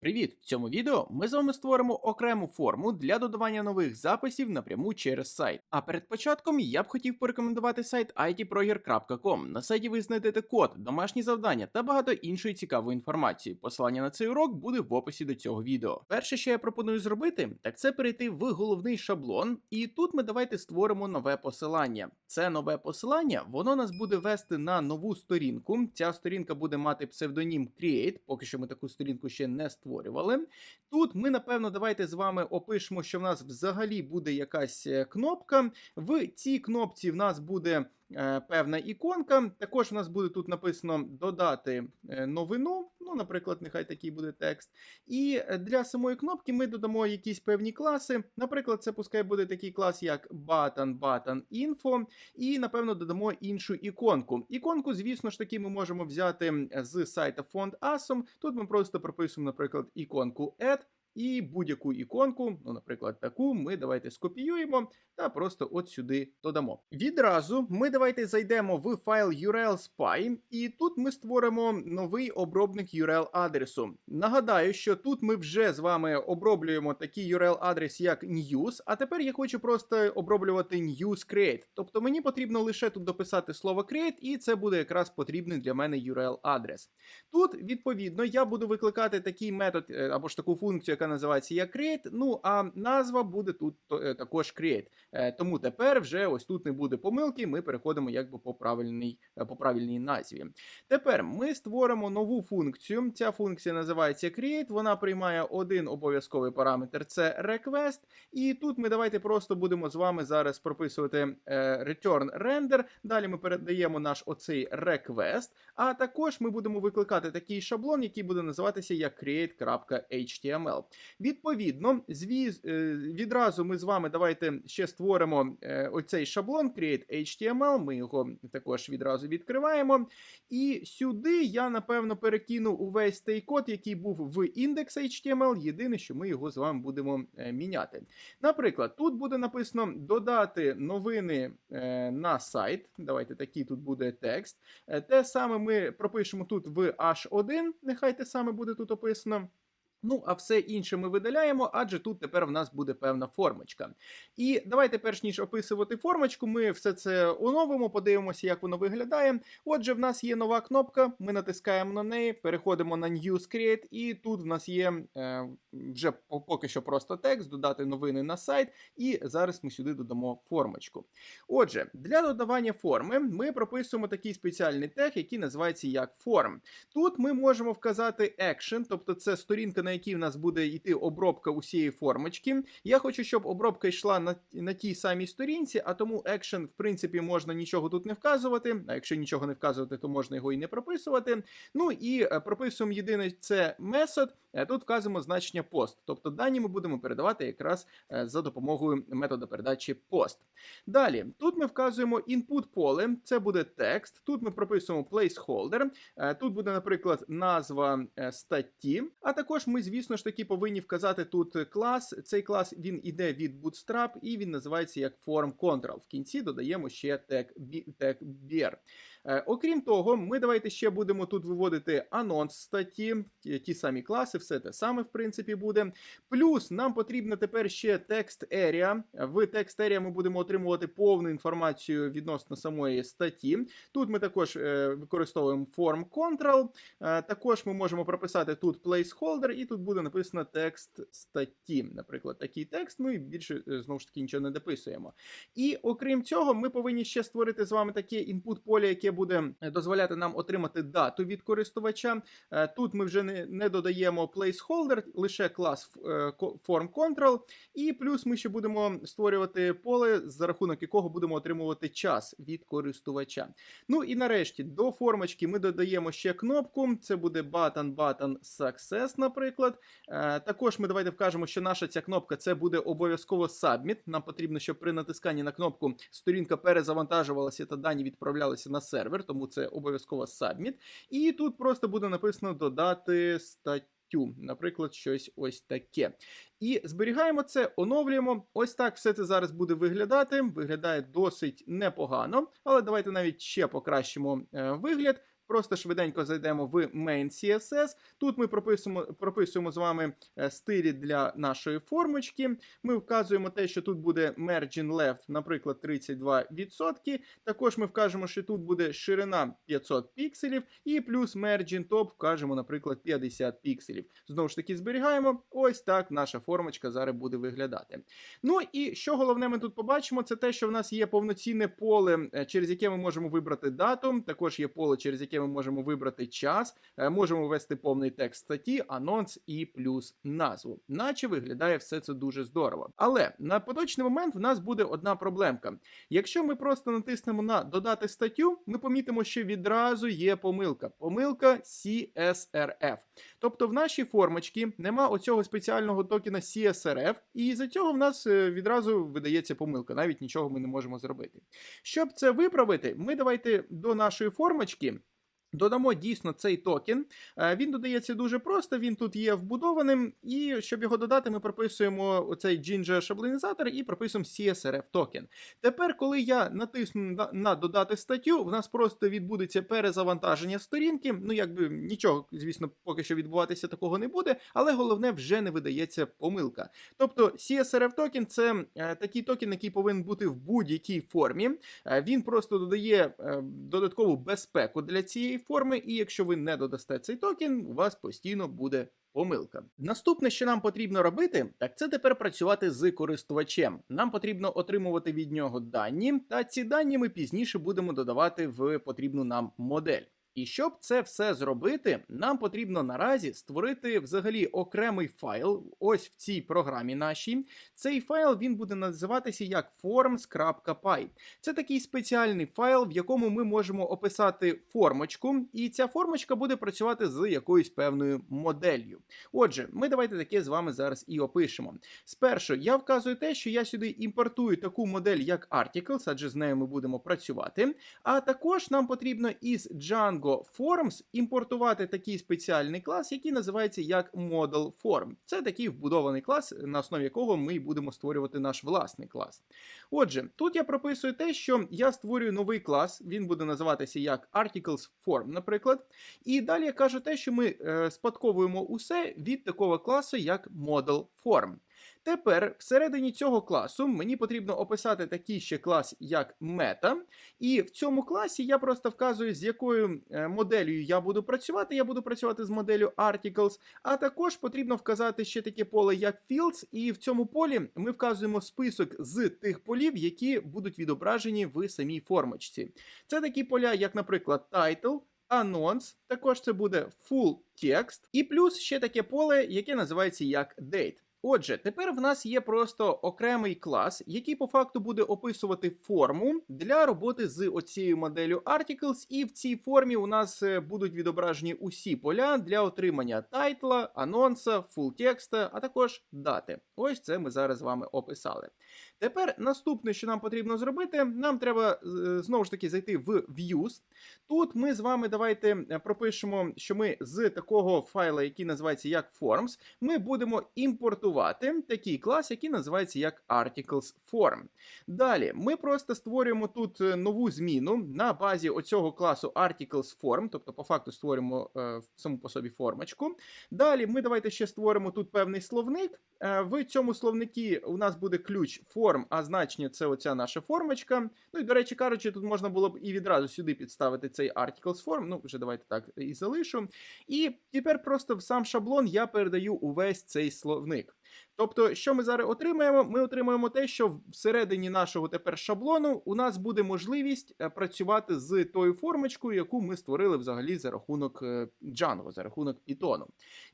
Привіт! В цьому відео ми з вами створимо окрему форму для додавання нових записів напряму через сайт. А перед початком я б хотів порекомендувати сайт itproger.com. На сайті ви знайдете код, домашні завдання та багато іншої цікавої інформації. Посилання на цей урок буде в описі до цього відео. Перше, що я пропоную зробити, так це перейти в головний шаблон, і тут ми давайте створимо нове посилання. Це нове посилання, воно нас буде вести на нову сторінку. Ця сторінка буде мати псевдонім Create, поки що ми таку сторінку ще не створили створювали. Тут ми, напевно, давайте з вами опишемо, що в нас взагалі буде якась е, кнопка. В цій кнопці в нас буде певна іконка. Також в нас буде тут написано додати е, новину. Ну, наприклад, нехай такий буде текст. І для самої кнопки ми додамо якісь певні класи. Наприклад, це пускай буде такий клас, як button, button info. І, напевно, додамо іншу іконку. Іконку, звісно ж таки, ми можемо взяти з сайта Font Asom. Тут ми просто прописуємо, наприклад, іконку Add. І будь-яку іконку, ну, наприклад, таку, ми давайте скопіюємо та просто от сюди додамо. Відразу ми давайте зайдемо в файл URL Spy, і тут ми створимо новий обробник URL адресу. Нагадаю, що тут ми вже з вами оброблюємо такий URL адрес, як news, а тепер я хочу просто оброблювати news create. Тобто мені потрібно лише тут дописати слово create, і це буде якраз потрібний для мене URL адрес. Тут, відповідно, я буду викликати такий метод е, або ж таку функцію, яка називається як create, ну а назва буде тут е, також create. Е, тому тепер вже ось тут не буде помилки, ми переходимо якби по правильній, е, по правильній назві. Тепер ми створимо нову функцію. Ця функція називається create, вона приймає один обов'язковий параметр це request. І тут ми давайте просто будемо з вами зараз прописувати return render. Далі ми передаємо наш оцей request, а також ми будемо викликати такий шаблон, який буде називатися як create.html. Відповідно, звіз, е, відразу ми з вами давайте ще створимо е, оцей шаблон create.html, Ми його також відразу відкриваємо. І сюди я, напевно, перекину увесь той код, який був в index.html. Єдине, що ми його з вами будемо е, міняти. Наприклад, тут буде написано додати новини на сайт. Давайте такий тут буде текст. Те саме ми пропишемо тут в H1, нехай те саме буде тут описано. Ну, а все інше ми видаляємо, адже тут тепер в нас буде певна формочка. І давайте, перш ніж описувати формочку, ми все це оновимо, подивимося, як воно виглядає. Отже, в нас є нова кнопка, ми натискаємо на неї, переходимо на News Create, і тут в нас є е, вже поки що просто текст, додати новини на сайт, і зараз ми сюди додамо формочку. Отже, для додавання форми ми прописуємо такий спеціальний тег, який називається як форм. Тут ми можемо вказати action, тобто це сторінка на якій в нас буде йти обробка усієї формочки. Я хочу, щоб обробка йшла на на тій самій сторінці, а тому екшен, в принципі, можна нічого тут не вказувати. А якщо нічого не вказувати, то можна його і не прописувати. Ну і е, прописуємо єдине це метод. Е, тут вказуємо значення пост. Тобто дані ми будемо передавати якраз е, за допомогою методу передачі пост. Далі, тут ми вказуємо input поле, це буде текст. Тут ми прописуємо placeholder. Тут буде, наприклад, назва статті, а також ми звісно ж таки, повинні вказати тут клас. Цей клас він іде від Bootstrap і він називається як Form Control. В кінці додаємо ще тег bear. Е, окрім того, ми давайте ще будемо тут виводити анонс статті, ті самі класи, все те саме, в принципі, буде. Плюс нам потрібно тепер ще текст area. В текст area ми будемо отримувати повну інформацію відносно самої статті. Тут ми також е, використовуємо form control. Е, також ми можемо прописати тут placeholder, і тут буде написано текст статті. Наприклад, такий текст. Ну і більше знову ж таки нічого не дописуємо. І окрім цього, ми повинні ще створити з вами таке інпут поле, яке буде е, дозволяти нам отримати дату від користувача. Е, тут ми вже не, не додаємо placeholder, лише клас е, form control, і плюс ми ще будемо створювати поле, за рахунок якого будемо отримувати час від користувача. Ну і нарешті до формочки ми додаємо ще кнопку. Це буде button button success, наприклад. Також ми давайте вкажемо, що наша ця кнопка це буде обов'язково submit. Нам потрібно, щоб при натисканні на кнопку сторінка перезавантажувалася та дані відправлялися на сервер сервер, тому це обов'язково сабміт. І тут просто буде написано додати статтю. Наприклад, щось ось таке. І зберігаємо це, оновлюємо. Ось так все це зараз буде виглядати. Виглядає досить непогано, але давайте навіть ще покращимо е, вигляд. Просто швиденько зайдемо в main CSS. Тут ми прописуємо, прописуємо з вами е, стилі для нашої формочки. Ми вказуємо те, що тут буде margin left, наприклад, 32%. Також ми вкажемо, що тут буде ширина 500 пікселів, і плюс margin top вкажемо, наприклад, 50 пікселів. Знову ж таки, зберігаємо. Ось так наша формочка зараз буде виглядати. Ну і що головне, ми тут побачимо, це те, що в нас є повноцінне поле, е, через яке ми можемо вибрати дату. Також є поле, через яке ми можемо вибрати час. Е, Можемо ввести повний текст статті, анонс і плюс назву. Наче виглядає все це дуже здорово. Але на поточний момент в нас буде одна проблемка. Якщо ми просто натиснемо на додати статтю, ми помітимо, що відразу є помилка. Помилка CSRF. Тобто в нашій формочці нема оцього спеціального токена CSRF, і за цього в нас е, відразу видається помилка. Навіть нічого ми не можемо зробити. Щоб це виправити, ми давайте до нашої формочки. Додамо дійсно цей токен. Е, Він додається дуже просто, він тут є вбудованим, і щоб його додати, ми прописуємо оцей Ginger шаблонізатор і прописуємо CSRF токен. Тепер, коли я натисну на- додати статтю, в нас просто відбудеться перезавантаження сторінки. Ну, якби нічого, звісно, поки що відбуватися такого не буде, але головне вже не видається помилка. Тобто CSRF токен це е, такий токен, який повинен бути в будь-якій формі. Е, Він просто додає додаткову безпеку для цієї форми, і якщо ви не додасте цей токен, у вас постійно буде. Помилка. Наступне, що нам потрібно робити, так це тепер працювати з користувачем. Нам потрібно отримувати від нього дані, та ці дані ми пізніше будемо додавати в потрібну нам модель. І щоб це все зробити, нам потрібно наразі створити взагалі окремий файл. Ось в цій програмі нашій. Цей файл він буде називатися як forms.py. Це такий спеціальний файл, в якому ми можемо описати формочку, і ця формочка буде працювати з якоюсь певною моделлю. Отже, ми давайте таке з вами зараз і опишемо. Спершу я вказую те, що я сюди імпортую таку модель, як Articles, адже з нею ми будемо працювати. А також нам потрібно із Django Forms імпортувати такий спеціальний клас, який називається як Model Form. Це такий вбудований клас, на основі якого ми будемо створювати наш власний клас. Отже, тут я прописую те, що я створюю новий клас, він буде називатися як Articles Form, наприклад. І далі я кажу те, що ми е, спадковуємо усе від такого класу, як Model Form. Тепер всередині цього класу мені потрібно описати такий ще клас, як мета. І в цьому класі я просто вказую, з якою е, моделлю я буду працювати. Я буду працювати з моделлю Articles, а також потрібно вказати ще таке поле, як Fields, і в цьому полі ми вказуємо список з тих полів, які будуть відображені в самій формочці. Це такі поля, як, наприклад, title, анонс, також це буде full text, і плюс ще таке поле, яке називається як date. Отже, тепер в нас є просто окремий клас, який по факту буде описувати форму для роботи з оцією моделлю Articles, і в цій формі у нас е, будуть відображені усі поля для отримання тайтла, анонса, фултекста, а також дати. Ось це ми зараз з вами описали. Тепер наступне, що нам потрібно зробити, нам треба е, знову ж таки зайти в Views. Тут ми з вами давайте е, пропишемо, що ми з такого файла, який називається як Forms, ми будемо імпортувати такий клас, який називається як Articles Form. Далі ми просто створюємо тут е, нову зміну на базі оцього класу Articles Form, тобто по факту створюємо е, саму по собі формочку. Далі ми давайте ще створимо тут певний словник. Е, в цьому словникі у нас буде ключ форм, а значення це оця наша формочка. Ну і до речі, кажучи, тут можна було б і відразу сюди підставити цей articles form. Ну, вже давайте так і залишу. І тепер просто в сам шаблон я передаю увесь цей словник. Тобто, що ми зараз отримаємо? Ми отримаємо те, що всередині нашого тепер шаблону у нас буде можливість е, працювати з тою формочкою, яку ми створили взагалі за рахунок е, Django, за рахунок Python.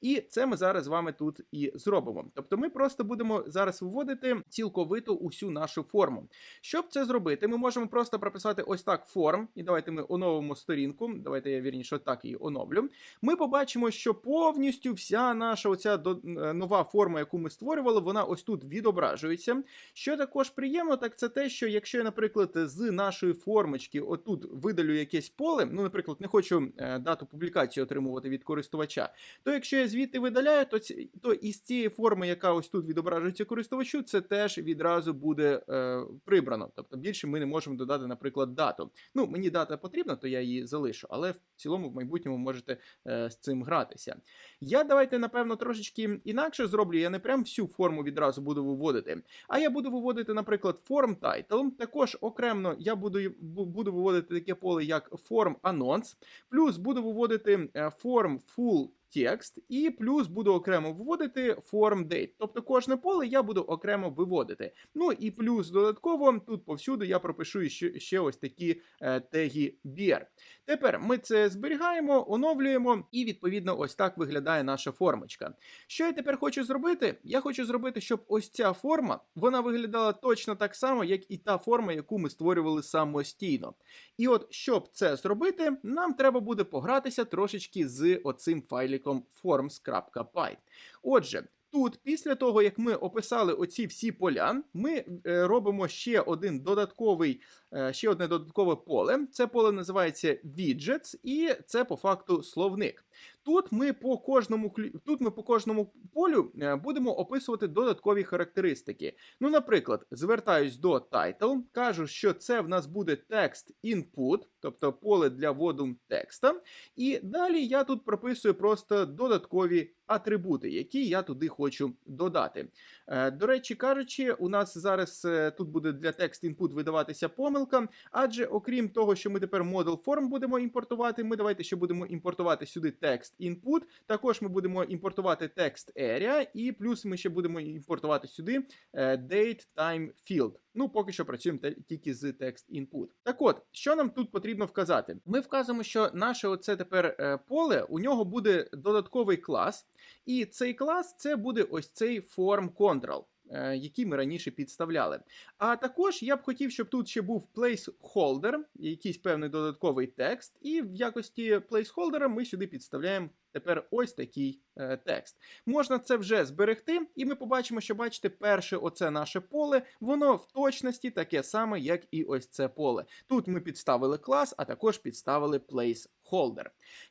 І це ми зараз з вами тут і зробимо. Тобто, ми просто будемо зараз вводити цілковито усю нашу форму. Щоб це зробити, ми можемо просто прописати ось так форм, і давайте ми оновимо сторінку. Давайте я вірніше так її оновлю. Ми побачимо, що повністю вся наша оця е, нова форма, яку ми ми створювали, вона ось тут відображується. Що також приємно, так це те, що якщо я, наприклад, з нашої формочки отут видалю якесь поле, ну, наприклад, не хочу е, дату публікації отримувати від користувача, то якщо я звідти видаляю, то, ці, то із цієї форми, яка ось тут відображується користувачу, це теж відразу буде е, прибрано. Тобто більше ми не можемо додати, наприклад, дату. Ну, мені дата потрібна, то я її залишу, але в цілому в майбутньому можете е, з цим гратися. Я давайте, напевно, трошечки інакше зроблю. Я не прям всю форму відразу буду виводити. А я буду виводити, наприклад, form title. Також окремо я буду, буду виводити таке поле, як form announce, плюс буду виводити е, form full текст, і плюс буду окремо виводити form date. Тобто кожне поле я буду окремо виводити. Ну і плюс додатково тут повсюди я пропишу ще, ось такі е, теги BR. Тепер ми це зберігаємо, оновлюємо, і відповідно ось так виглядає наша формочка. Що я тепер хочу зробити? Я хочу зробити, щоб ось ця форма вона виглядала точно так само, як і та форма, яку ми створювали самостійно. І от щоб це зробити, нам треба буде погратися трошечки з оцим файликом forms.py. Отже. Тут, після того, як ми описали оці всі поля, ми е, робимо ще один додатковий, е, ще одне додаткове поле. Це поле називається widgets, і це по факту словник. Тут ми по кожному тут ми по кожному полю е, будемо описувати додаткові характеристики. Ну, наприклад, звертаюсь до title, кажу, що це в нас буде текст input, тобто поле для вводу текста. І далі я тут прописую просто додаткові атрибути, які я туди хочу додати. Е, До речі, кажучи, у нас зараз е, тут буде для текст інпут видаватися помилка, адже окрім того, що ми тепер model form будемо імпортувати, ми давайте ще будемо імпортувати сюди текст input, також ми будемо імпортувати текст area, і плюс ми ще будемо імпортувати сюди е, date time field. Ну, поки що працюємо тільки з текст input. Так от, що нам тут потрібно вказати? Ми вказуємо, що наше оце тепер е, поле, у нього буде додатковий клас, і цей клас це буде ось цей form control. е, Який ми раніше підставляли. А також я б хотів, щоб тут ще був placeholder, якийсь певний додатковий текст, і в якості placeholder ми сюди підставляємо тепер ось такий е, текст. Можна це вже зберегти, і ми побачимо, що бачите, перше оце наше поле, воно в точності таке саме, як і ось це поле. Тут ми підставили клас, а також підставили placeholder.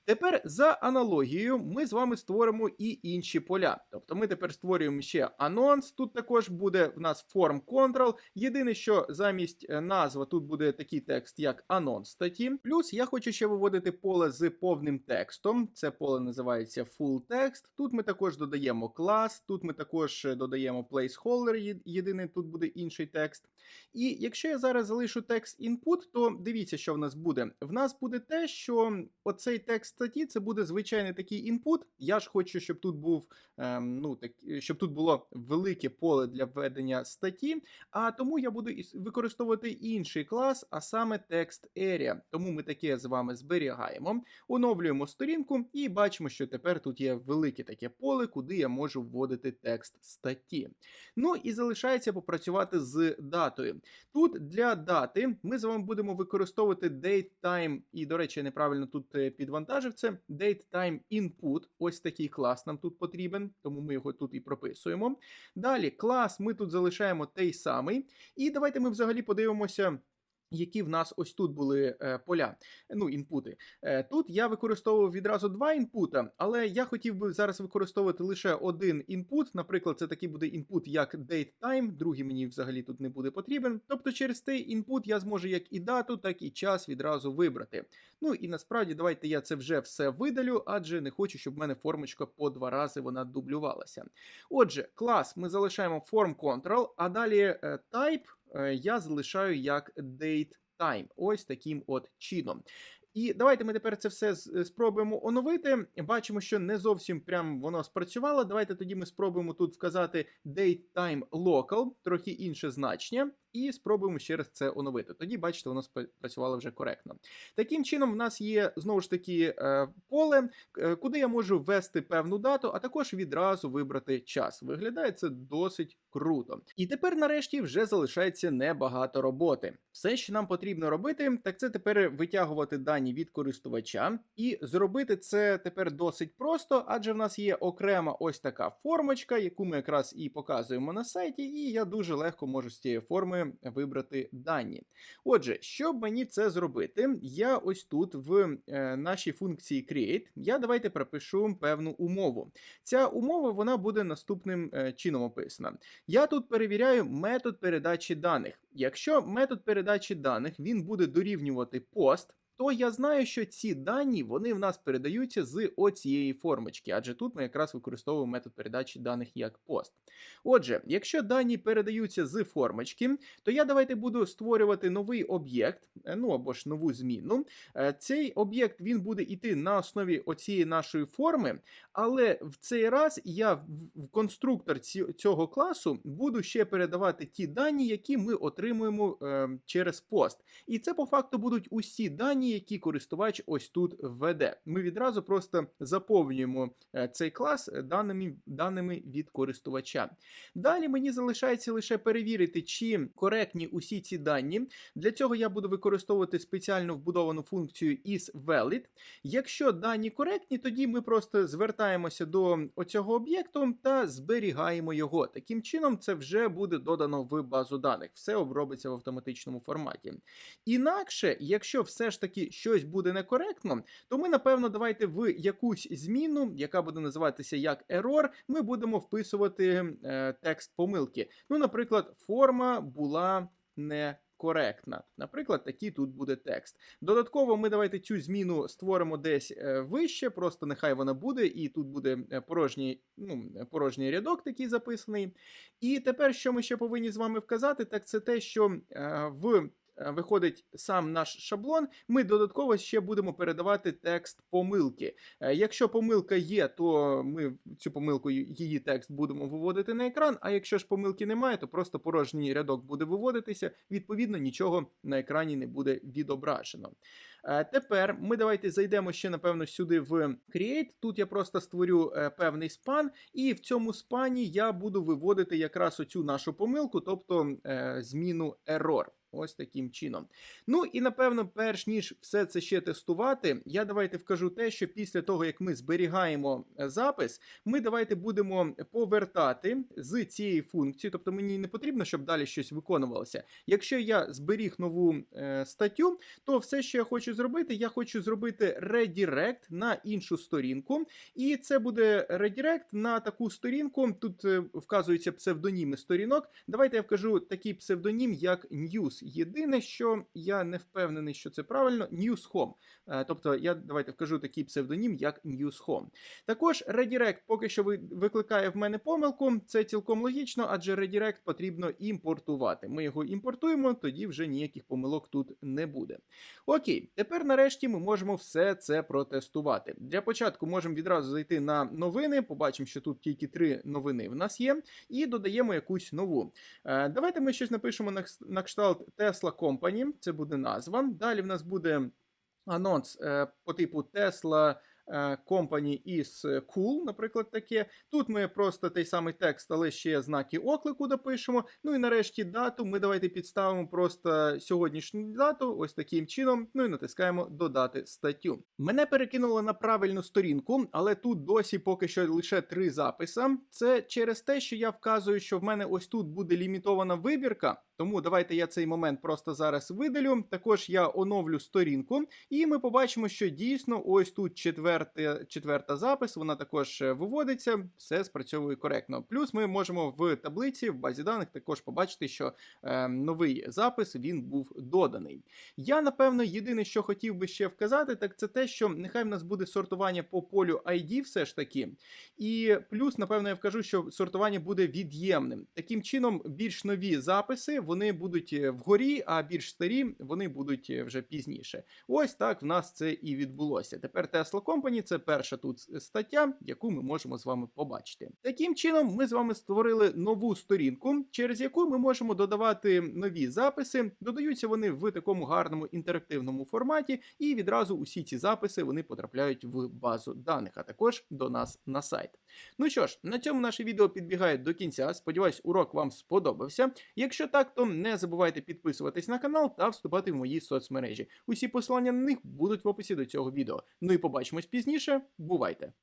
Тепер за аналогією ми з вами створимо і інші поля. Тобто ми тепер створюємо ще анонс. Тут також буде в нас form control. Єдине, що замість е, назва тут буде такий текст, як анонс статті. Плюс я хочу ще виводити поле з повним текстом. Це поле називається full text. Тут ми також додаємо клас, тут ми також е, додаємо placeholder. Єдиний тут буде інший текст. І якщо я зараз залишу текст input, то дивіться, що в нас буде. В нас буде те, що оцей текст статті це буде звичайний такий input. Я ж хочу, щоб тут був ем, ну так, щоб тут було велике поле для введення статті. А тому я буду використовувати інший клас, а саме text area. Тому ми таке з вами зберігаємо, оновлюємо сторінку і бачимо, що тепер тут є велике таке поле, куди я можу вводити текст статті. Ну і залишається попрацювати з датою. Тут для дати ми з вами будемо використовувати date time, і, до речі, неправильно тут е, підвантажив це. Date time input. Ось такий клас нам тут потрібен, тому ми його тут і прописуємо. Далі клас ми тут залишаємо той самий. І давайте ми взагалі подивимося. Які в нас ось тут були е, поля, ну інпути. Е, тут я використовував відразу два інпута, але я хотів би зараз використовувати лише один інпут. Наприклад, це такий буде інпут як datetime, другий мені взагалі тут не буде потрібен. Тобто через цей інпут я зможу як і дату, так і час відразу вибрати. Ну і насправді давайте я це вже все видалю, адже не хочу, щоб в мене формочка по два рази вона дублювалася. Отже, клас ми залишаємо form control, а далі е, type я залишаю як date time. Ось таким от чином. І давайте ми тепер це все спробуємо оновити. Бачимо, що не зовсім прям воно спрацювало. Давайте тоді ми спробуємо тут вказати date time local, трохи інше значення. І спробуємо ще раз це оновити. Тоді, бачите, воно спа- працювало вже коректно. Таким чином, в нас є знову ж таки е, поле, е, куди я можу ввести певну дату, а також відразу вибрати час. Виглядає це досить круто. І тепер, нарешті, вже залишається небагато роботи. Все, що нам потрібно робити, так це тепер витягувати дані від користувача, і зробити це тепер досить просто, адже в нас є окрема ось така формочка, яку ми якраз і показуємо на сайті, і я дуже легко можу з цієї форми вибрати дані. Отже, щоб мені це зробити, я ось тут в е, нашій функції create, я давайте пропишу певну умову. Ця умова вона буде наступним е, чином описана. Я тут перевіряю метод передачі даних. Якщо метод передачі даних він буде дорівнювати пост, то я знаю, що ці дані вони в нас передаються з оцієї формочки, адже тут ми якраз використовуємо метод передачі даних як пост. Отже, якщо дані передаються з формочки, то я давайте буду створювати новий об'єкт, е, ну або ж нову зміну. Е, Цей об'єкт він буде йти на основі оцієї нашої форми, але в цей раз я в конструктор цього класу буду ще передавати ті дані, які ми отримуємо е, через пост. І це по факту будуть усі дані, які користувач ось тут введе. Ми відразу просто заповнюємо е, цей клас е, даними, даними від користувача. Далі мені залишається лише перевірити, чи коректні усі ці дані. Для цього я буду використовувати спеціально вбудовану функцію isValid. Якщо дані коректні, тоді ми просто звертаємося до оцього об'єкту та зберігаємо його. Таким чином, це вже буде додано в базу даних. Все обробиться в автоматичному форматі. Інакше, якщо все ж таки щось буде некоректно, то ми, напевно, давайте в якусь зміну, яка буде називатися як error, ми будемо вписувати е, текст помилки. Ну, наприклад, форма була не. Коректна, наприклад, такий тут буде текст. Додатково, ми давайте цю зміну створимо десь е, вище, просто нехай вона буде, і тут буде е, порожній, ну, порожній рядок такий записаний. І тепер, що ми ще повинні з вами вказати, так це те, що е, в Виходить сам наш шаблон, ми додатково ще будемо передавати текст помилки. Е, Якщо помилка є, то ми цю помилку її текст будемо виводити на екран. А якщо ж помилки немає, то просто порожній рядок буде виводитися. Відповідно, нічого на екрані не буде відображено. Е, Тепер ми давайте зайдемо ще, напевно, сюди в Create. Тут я просто створю е, певний спан, і в цьому спані я буду виводити якраз оцю нашу помилку, тобто е, зміну error. Ось таким чином. Ну і напевно, перш ніж все це ще тестувати, я давайте вкажу те, що після того, як ми зберігаємо е, запис, ми давайте будемо повертати з цієї функції, тобто мені не потрібно, щоб далі щось виконувалося. Якщо я зберіг нову е, статтю, то все, що я хочу зробити, я хочу зробити редірект на іншу сторінку. І це буде редірект на таку сторінку. Тут е, вказуються псевдоніми сторінок. Давайте я вкажу такий псевдонім, як News. Єдине, що я не впевнений, що це правильно, News Home. Е, Тобто я давайте вкажу такий псевдонім, як News Home. Також редірект поки що викликає в мене помилку. Це цілком логічно, адже редірект потрібно імпортувати. Ми його імпортуємо, тоді вже ніяких помилок тут не буде. Окей, тепер нарешті ми можемо все це протестувати. Для початку можемо відразу зайти на новини. Побачимо, що тут тільки три новини в нас є, і додаємо якусь нову. Е, Давайте ми щось напишемо на кшталт Tesla Company. Це буде назва. Далі в нас буде анонс е, по типу Tesla Company is cool, наприклад, таке. Тут ми просто той самий текст, але ще знаки оклику допишемо. Ну і нарешті дату. Ми давайте підставимо просто сьогоднішню дату, ось таким чином. Ну і натискаємо додати статтю. Мене перекинуло на правильну сторінку, але тут досі поки що лише три записи. Це через те, що я вказую, що в мене ось тут буде лімітована вибірка. Тому давайте я цей момент просто зараз видалю. Також я оновлю сторінку, і ми побачимо, що дійсно ось тут четверте, четверта запис, вона також е, виводиться, все спрацьовує коректно. Плюс ми можемо в таблиці, в базі даних також побачити, що е, новий запис він був доданий. Я, напевно, єдине, що хотів би ще вказати, так це те, що нехай в нас буде сортування по полю ID все ж таки. І плюс, напевно, я вкажу, що сортування буде від'ємним. Таким чином, більш нові записи вони будуть е, вгорі, а більш старі вони будуть е, вже пізніше. Ось так в нас це і відбулося. Тепер Tesla Company – це перша тут стаття, яку ми можемо з вами побачити. Таким чином, ми з вами створили нову сторінку, через яку ми можемо додавати нові записи. Додаються вони в такому гарному інтерактивному форматі, і відразу усі ці записи вони потрапляють в базу даних, а також до нас на сайт. Ну що ж, на цьому наше відео підбігає до кінця. Сподіваюсь, урок вам сподобався. Якщо так, то не забувайте підписуватись на канал та вступати в мої соцмережі. Усі посилання на них будуть в описі до цього відео. Ну і побачимось пізніше. Бувайте!